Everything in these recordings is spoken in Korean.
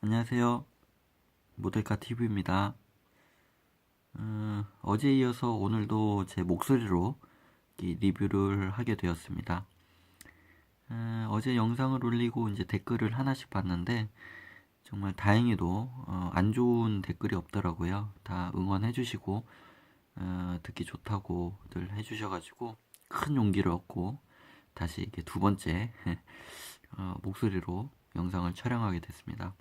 안녕하세요. 모델카 TV입니다. 어, 어제 이어서 오늘도 제 목소리로 이 리뷰를 하게 되었습니다. 어, 제 영상을 올리고 이제 댓글을 하나씩 봤는데 정말 다행히도 어, 안 좋은 댓글이 없더라고요. 다 응원해 주시고 어, 듣기 좋다고들 해주셔가지고 큰 용기를 얻고 다시 이렇게 두 번째 어, 목소리로 영상을 촬영하게 됐습니다.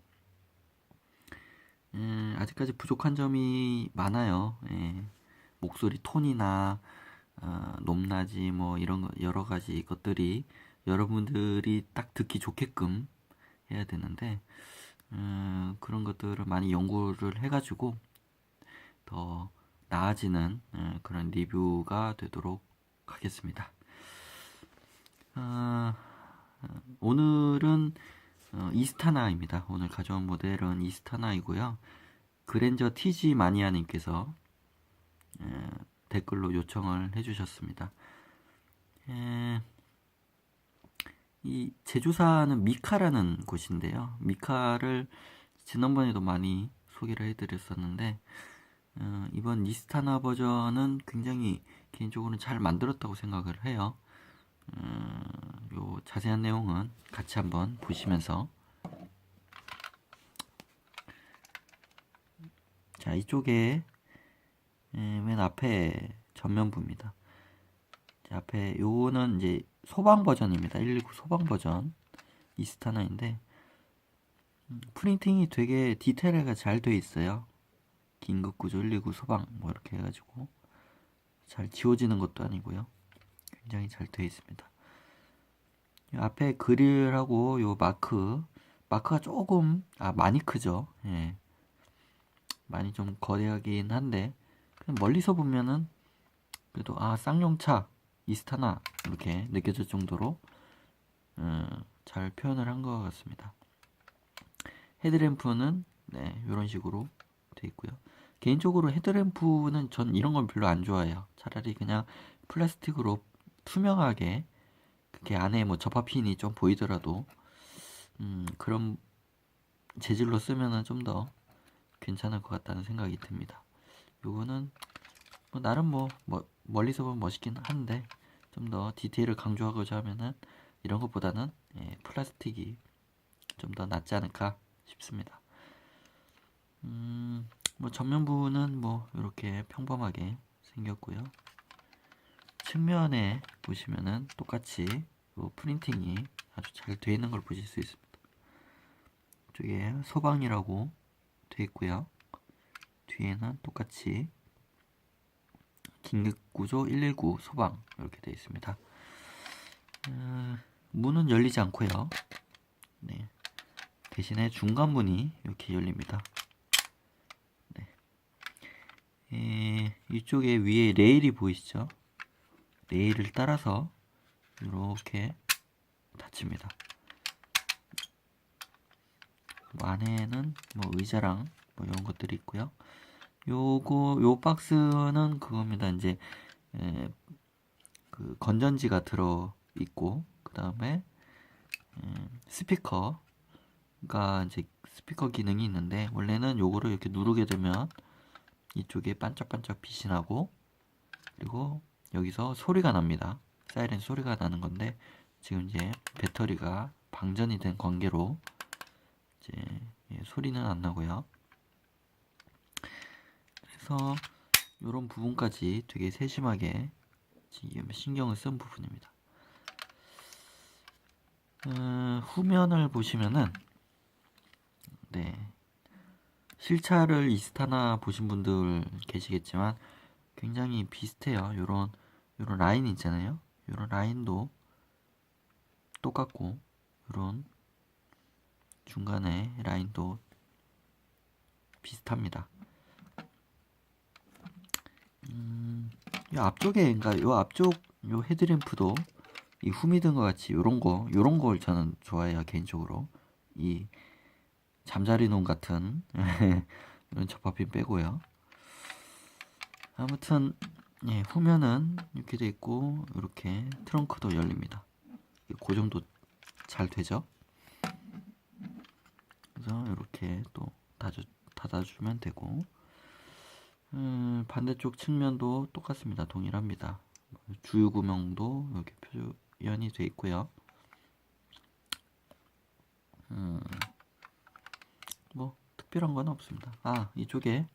음, 아직까지 부족한 점이 많아요. 예. 목소리 톤이나 어, 높낮이 뭐 이런 거 여러 가지 것들이 여러분들이 딱 듣기 좋게끔 해야 되는데 음, 그런 것들을 많이 연구를 해가지고 더 나아지는 음, 그런 리뷰가 되도록 하겠습니다. 어, 오늘은 어, 이스타나입니다. 오늘 가져온 모델은 이스타나이고요. 그랜저 TG 마니아님께서 에, 댓글로 요청을 해주셨습니다. 에, 이 제조사는 미카라는 곳인데요. 미카를 지난번에도 많이 소개를 해드렸었는데 어, 이번 이스타나 버전은 굉장히 개인적으로는 잘 만들었다고 생각을 해요. 어, 요 자세한 내용은 같이 한번 보시면서 자 이쪽에 예, 맨 앞에 전면부입니다. 자, 앞에 요거는 이제 소방 버전입니다. 119 소방 버전 이스타나인데 음, 프린팅이 되게 디테일하게 잘 되어 있어요. 긴급 구조 119 소방 뭐 이렇게 해가지고 잘 지워지는 것도 아니고요. 굉장히 잘 되어 있습니다. 이 앞에 그릴하고 요 마크 마크가 조금 아 많이 크죠. 예. 많이 좀 거대하긴 한데 멀리서 보면은 그래도 아 쌍용차 이스타나 이렇게 느껴질 정도로 음, 잘 표현을 한 것 같습니다. 헤드램프는 네 이런 식으로 돼 있고요. 개인적으로 헤드램프는 전 이런 건 별로 안 좋아해요. 차라리 그냥 플라스틱으로 투명하게 그게 안에 뭐 접합핀이 좀 보이더라도 음, 그런 재질로 쓰면은 좀 더 괜찮을 것 같다는 생각이 듭니다. 요거는 뭐 나름 뭐, 뭐 멀리서 보면 멋있긴 한데 좀 더 디테일을 강조하고자 하면은 이런 것보다는 예, 플라스틱이 좀 더 낫지 않을까 싶습니다. 음, 뭐 전면부는 뭐 이렇게 평범하게 생겼고요. 측면에 보시면은 똑같이 요 프린팅이 아주 잘 되어 있는 걸 보실 수 있습니다. 이쪽에 소방이라고 되어 있고요. 뒤에는 똑같이 긴급구조 119 소방 이렇게 되어 있습니다. 어, 문은 열리지 않고요. 네. 대신에 중간 문이 이렇게 열립니다. 네. 에, 이쪽에 위에 레일이 보이시죠? 레일을 따라서 이렇게 닫힙니다. 뭐 안에는 뭐 의자랑 뭐 이런 것들이 있고요. 요거 요 박스는 그겁니다. 이제 에, 그 건전지가 들어 있고 그 다음에 스피커가 이제 스피커 기능이 있는데 원래는 요거를 이렇게 누르게 되면 이쪽에 반짝반짝 빛이 나고 그리고 여기서 소리가 납니다. 사이렌 소리가 나는 건데 지금 이제 배터리가 방전이 된 관계로 이제 예, 소리는 안 나고요. 그래서 이런 부분까지 되게 세심하게 지금 신경을 쓴 부분입니다. 어, 후면을 보시면은 네 실차를 이스타나 보신 분들 계시겠지만 굉장히 비슷해요. 요런 요런 라인 있잖아요. 요런 라인도 똑같고 요런 중간에 라인도 비슷합니다. 음, 이 앞쪽에 그러니까 요 앞쪽 요 헤드램프도 이 후미등과 같이 요런 거 요런 걸 저는 좋아해요 개인적으로 이 잠자리 논 같은 이런 접합핀 빼고요. 아무튼 예, 후면은 이렇게 돼 있고 이렇게 트렁크도 열립니다. 고정도 잘 되죠? 그래서 이렇게 또 닫아, 닫아주면 되고 음, 반대쪽 측면도 똑같습니다. 동일합니다. 주유 구멍도 이렇게 표현이 되어 있고요. 음, 뭐 특별한 건 없습니다. 아 이쪽에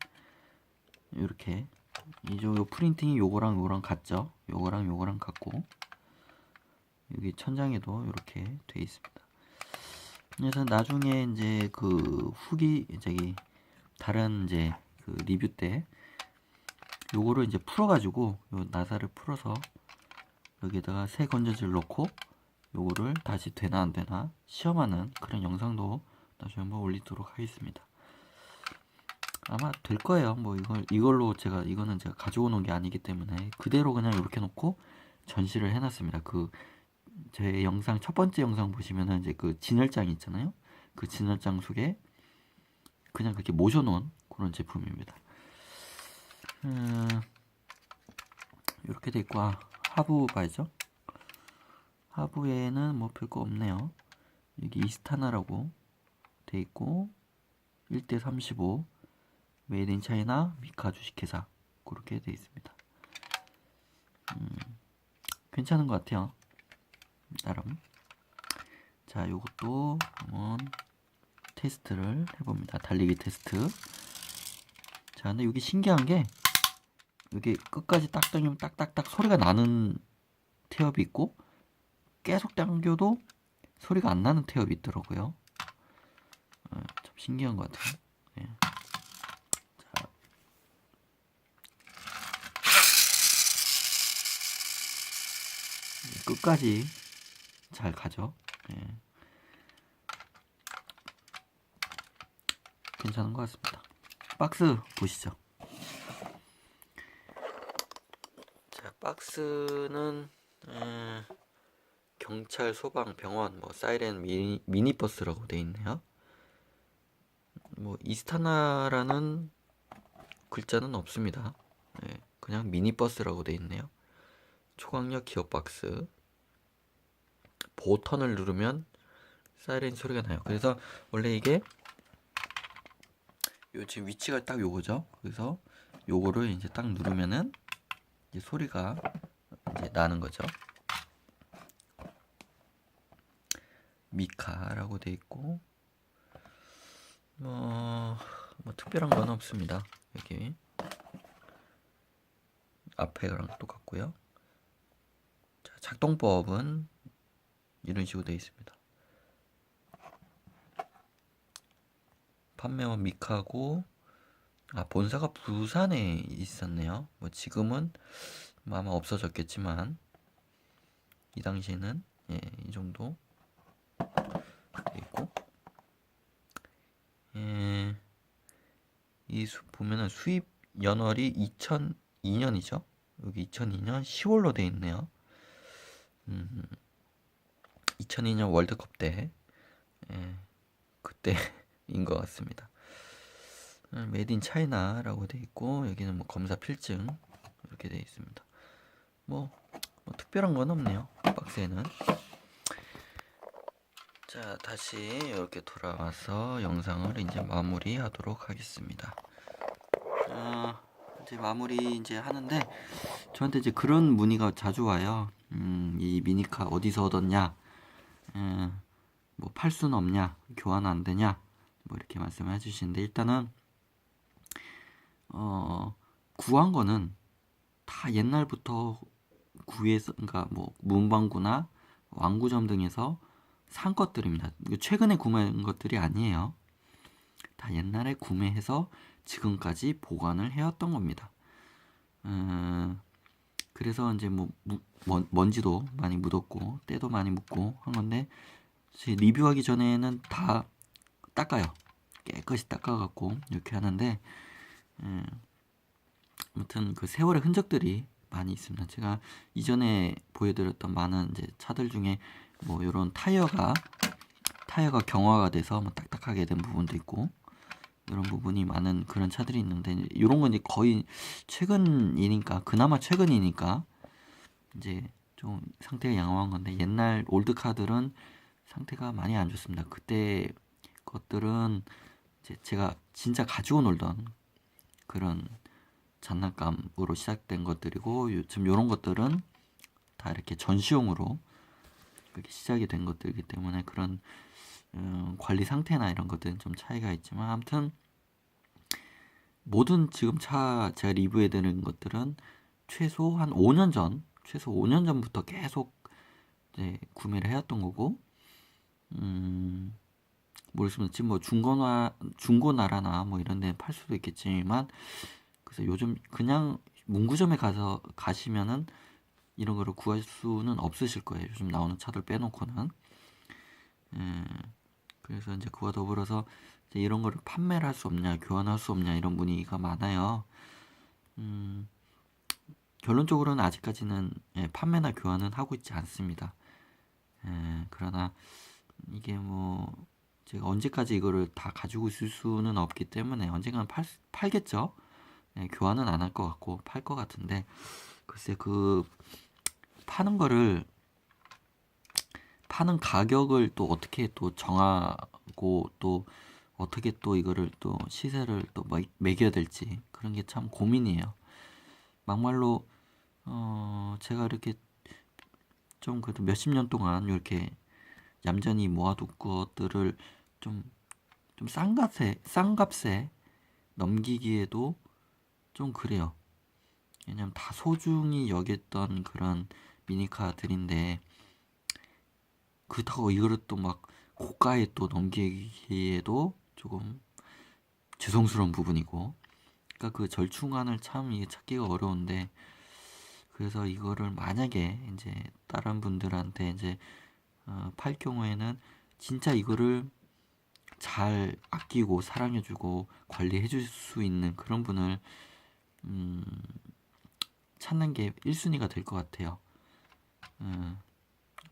이렇게 이쪽 요 프린팅이 요거랑 요거랑 같죠? 요거랑 요거랑 같고 여기 천장에도 이렇게 돼 있습니다. 그래서 나중에 이제 그 후기 저기 다른 이제 그 리뷰 때 요거를 이제 풀어가지고 요 나사를 풀어서 여기다가 새 건전지를 넣고 요거를 다시 되나 안 되나 시험하는 그런 영상도 나중에 한번 올리도록 하겠습니다. 아마 될 거예요. 뭐 이걸 이걸로 제가 이거는 제가 가져오는 게 아니기 때문에 그대로 그냥 이렇게 놓고 전시를 해놨습니다. 그 제 영상 첫 번째 영상 보시면은 이제 그 진열장 있잖아요. 그 진열장 속에 그냥 그렇게 모셔놓은 그런 제품입니다. 음, 이렇게 돼 있고 아, 하부 봐야죠. 하부에는 뭐 별거 없네요. 여기 이스타나라고 돼 있고 1대 35 메이드 인 차이나 미카 주식회사 그렇게 돼 있습니다. 음, 괜찮은 것 같아요. 나름. 자, 요것도 한번 테스트를 해봅니다. 달리기 테스트. 자, 근데 여기 신기한 게 여기 끝까지 딱 당기면 딱딱딱 소리가 나는 태엽이 있고 계속 당겨도 소리가 안 나는 태엽이 있더라고요. 어, 참 신기한 것 같아요. 예. 끝까지 잘 가죠. 예. 괜찮은 것 같습니다. 박스 보시죠. 자, 박스는 에, 경찰, 소방, 병원, 뭐 사이렌 미니, 미니버스라고 돼 있네요. 뭐 이스타나라는 글자는 없습니다. 예, 그냥 미니버스라고 돼 있네요. 초강력 기어 박스. 버튼을 누르면 사이렌 소리가 나요. 그래서 원래 이게 요 지금 위치가 딱 요거죠. 그래서 요거를 이제 딱 누르면은 이제 소리가 이제 나는 거죠. 미카라고 돼 있고 뭐, 뭐 특별한 건 없습니다. 여기 앞에랑 똑같고요. 자, 작동법은 이런 식으로 되어 있습니다. 판매원 미카고 아 본사가 부산에 있었네요. 뭐 지금은 뭐 아마 없어졌겠지만 이 당시에는 예, 이 정도 돼 있고 예, 이 수, 보면은 수입 연월이 2002년이죠. 여기 2002년 10월로 돼 있네요. 음, 2002년 월드컵 때 예, 그때인 것 같습니다. 메이드 인 차이나라고 돼 있고 여기는 뭐 검사 필증 이렇게 돼 있습니다. 뭐, 뭐 특별한 건 없네요. 박스에는. 자, 다시 이렇게 돌아와서 영상을 이제 마무리하도록 하겠습니다. 어, 이제 마무리 이제 하는데 저한테 이제 그런 문의가 자주 와요. 음, 이 미니카 어디서 얻었냐? 음, 뭐팔 수는 없냐? 교환 안 되냐? 뭐 이렇게 말씀해 주시는데 일단은 어, 구한 거는 다 옛날부터 구에서 그러니까 뭐 문방구나 왕구점 등에서 산 것들입니다. 최근에 구매한 것들이 아니에요. 다 옛날에 구매해서 지금까지 보관을 해왔던 겁니다. 음, 그래서 이제 뭐 무, 먼지도 많이 묻었고 때도 많이 묻고 한 건데 리뷰하기 전에는 다 닦아요. 깨끗이 닦아갖고 이렇게 하는데 음, 아무튼 그 세월의 흔적들이 많이 있습니다. 제가 이전에 보여드렸던 많은 이제 차들 중에 뭐 이런 타이어가 타이어가 경화가 돼서 뭐 딱딱하게 된 부분도 있고 이런 부분이 많은 그런 차들이 있는데 이런 건 이제 거의 최근이니까 그나마 최근이니까 이제 좀 상태가 양호한 건데 옛날 올드 카들은 상태가 많이 안 좋습니다. 그때 그 것들은 이제 제가 진짜 가지고 놀던 그런 장난감으로 시작된 것들이고 요즘 이런 것들은 다 이렇게 전시용으로 그렇게 시작이 된 것들이기 때문에 그런 음, 관리 상태나 이런 것들은 좀 차이가 있지만 아무튼 모든 지금 차 제가 리뷰해 드리는 것들은 최소 한 5년 전, 최소 5년 전부터 계속 이제 구매를 해왔던 거고, 음, 모르겠습니다. 지금 뭐 중고나, 중고나라나 뭐 이런 데 팔 수도 있겠지만, 그래서 요즘 그냥 문구점에 가서 가시면은 이런 거를 구할 수는 없으실 거예요. 요즘 나오는 차들 빼놓고는. 예, 그래서 이제 그와 더불어서 이제 이런 거를 판매를 할 수 없냐, 교환할 수 없냐 이런 문의가 많아요. 음, 결론적으로는 아직까지는 예, 판매나 교환은 하고 있지 않습니다. 예, 그러나 이게 뭐 제가 언제까지 이거를 다 가지고 있을 수는 없기 때문에 언젠가는 팔, 팔겠죠. 예, 교환은 안 할 것 같고 팔 것 같은데 글쎄 그 파는 거를 파는 가격을 또 어떻게 또 정하고 또 어떻게 또 이거를 또 시세를 또 매- 매겨야 될지 그런 게 참 고민이에요. 막말로 어 제가 이렇게 좀 그래도 몇십 년 동안 이렇게 얌전히 모아둔 것들을 좀 좀 싼 값에 싼 값에 넘기기에도 좀 그래요. 왜냐면 다 소중히 여겼던 그런 미니카들인데 그렇다고 이거를 또 막 고가에 또 넘기기에도 조금 죄송스러운 부분이고 그러니까 그 절충안을 참 이게 찾기가 어려운데 그래서 이거를 만약에 이제 다른 분들한테 이제 어, 팔 경우에는 진짜 이거를 잘 아끼고 사랑해주고 관리해줄 수 있는 그런 분을 음, 찾는 게 1순위가 될 것 같아요. 음,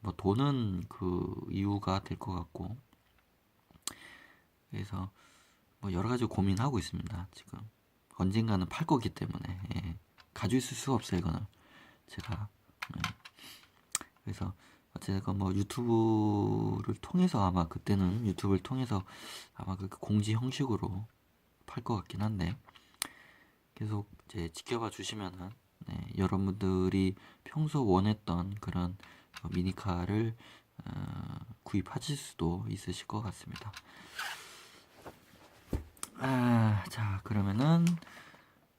뭐 돈은 그 이유가 될 것 같고 그래서 뭐 여러 가지 고민하고 있습니다. 지금 언젠가는 팔 거기 때문에 예. 가지고 있을 수가 없어요. 이거는 제가 예. 그래서 어쨌든 뭐 유튜브를 통해서 아마 그때는 유튜브를 통해서 아마 그 공지 형식으로 팔 것 같긴 한데 계속 이제 지켜봐 주시면은 네, 여러분들이 평소 원했던 그런 어, 미니카를 어, 구입하실 수도 있으실 것 같습니다. 아, 자 그러면은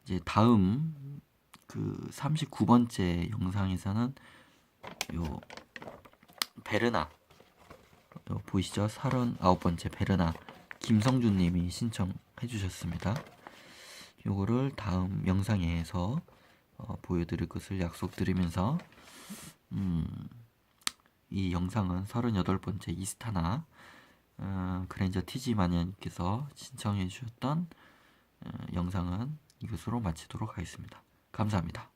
이제 다음 그 39번째 영상에서는 요 베르나 요 보이시죠? 39번째 베르나 김성준 님이 신청해 주셨습니다. 요거를 다음 영상에서 어, 보여드릴 것을 약속드리면서 음, 이 영상은 38번째 이스타나 어, 그랜저 TG 마니아님께서 신청해 주셨던 어, 영상은 이것으로 마치도록 하겠습니다. 감사합니다.